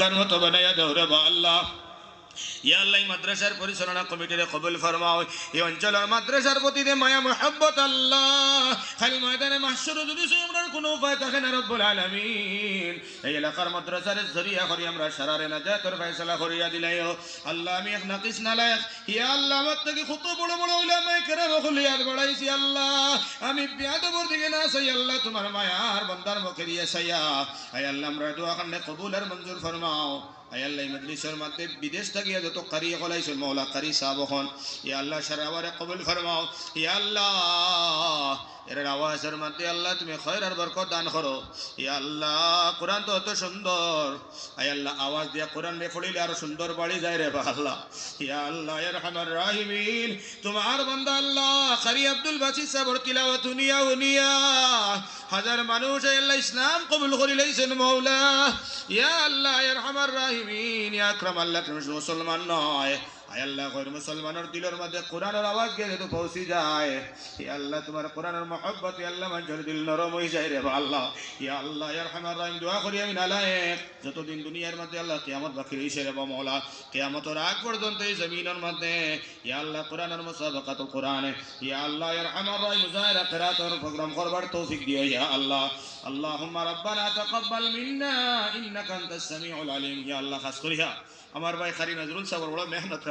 কার মতো বানাইয়া দৌড়ে বা ইয়া এই মাদ্রাসার পরিচালনা কমিটিরে কবুল ফরমাও। এই অঞ্চলের মাদ্রাসার প্রতি মায়া আল্লাহ। খালি ময়দানে মাসুর যদি উপায় থাকে না রব্বুল এই এলাকার জরিয়া করি, আমরা সারারে না যা তোর করিয়া দিলাই আল্লাহ, আমি এক নাকিস নালায়ক। ইয়া আল্লাহ, আমার থেকে কত বড় বড় উলামায়ে কেরাম খুলিয়াত বড়াইছি আল্লাহ। আমি বিয়াদবর দিকে না চাই, আল্লাহ, তোমার মায়ার বন্দার মুখে দিয়ে আয় আল্লাহ, আমরা দোয়া কান্নে কবুল আর মঞ্জুর ফরমাও। আয় আল্লাহ, এই মজলিসের মধ্যে বিদেশ থেকে যত কারি কলাইছিল মৌলা, কারি সাহেব হন, ইয়া আল্লাহ সারাবারে কবুল ফরমাও। ইয়া আল্লাহ, এর আওয়াজের মধ্যে আল্লাহ, তুমি খয়ের আর বরকত দান করো। ইয়া আল্লাহ, কোরআন তো অত সুন্দর। আয় আল্লাহ, আওয়াজ দিয়া কোরআন রে পড়িলে আরও সুন্দর বাড়ি যায় রে, বা আল্লাহ। ইয়া আল্লাহ ইয়া রহমান রাহিমিন, তোমার বান্দা আল্লাহ, কারি আব্দুল বাসির সাবর তিলাওয়াত উনিয়া উনিয়া হাজার মানুষ আল্লাহ, ইসলাম কবুল করি লাইছেন মৌলা। ইয়া আল্লাহ ইয়া রহমান রাহিমিন, ইয়া আকরাম আল্লাহ মুসলমান নয়। আয় আল্লাহ কইর মুসলমানের দিলের মধ্যে কোরআনের আওয়াজ গিয়ে তো পৌঁছে যায় ইয়া আল্লাহ তোমার কোরআনের মহব্বত ইয়া আল্লাহ মানুষের দিল নরম হয়ে যায় রে বা আল্লাহ ইয়া আল্লাহ ইয়া রহমান রাহিম দোয়া করি আমি নালায়েক যতদিন দুনিয়ার মধ্যে আল্লাহ কিয়ামত বাকি রয়েছে রে বা মৌলা কিয়ামতের আগ পর্যন্ত এই জমিনের মধ্যে ইয়া আল্লাহ কোরআনের মুসাবাকাতুল কোরআনে ইয়া আল্লাহ ইয়া রহমান রাহিম মুজাহিরা কিরাতের প্রোগ্রাম করবার তৌফিক দিও ইয়া আল্লাহ اللهم ربنا تقبل منا انك انت السميع العليم يا الله খাস করিয়া আমার ভাই খারি নজরুল সাহেব বড় মেহনত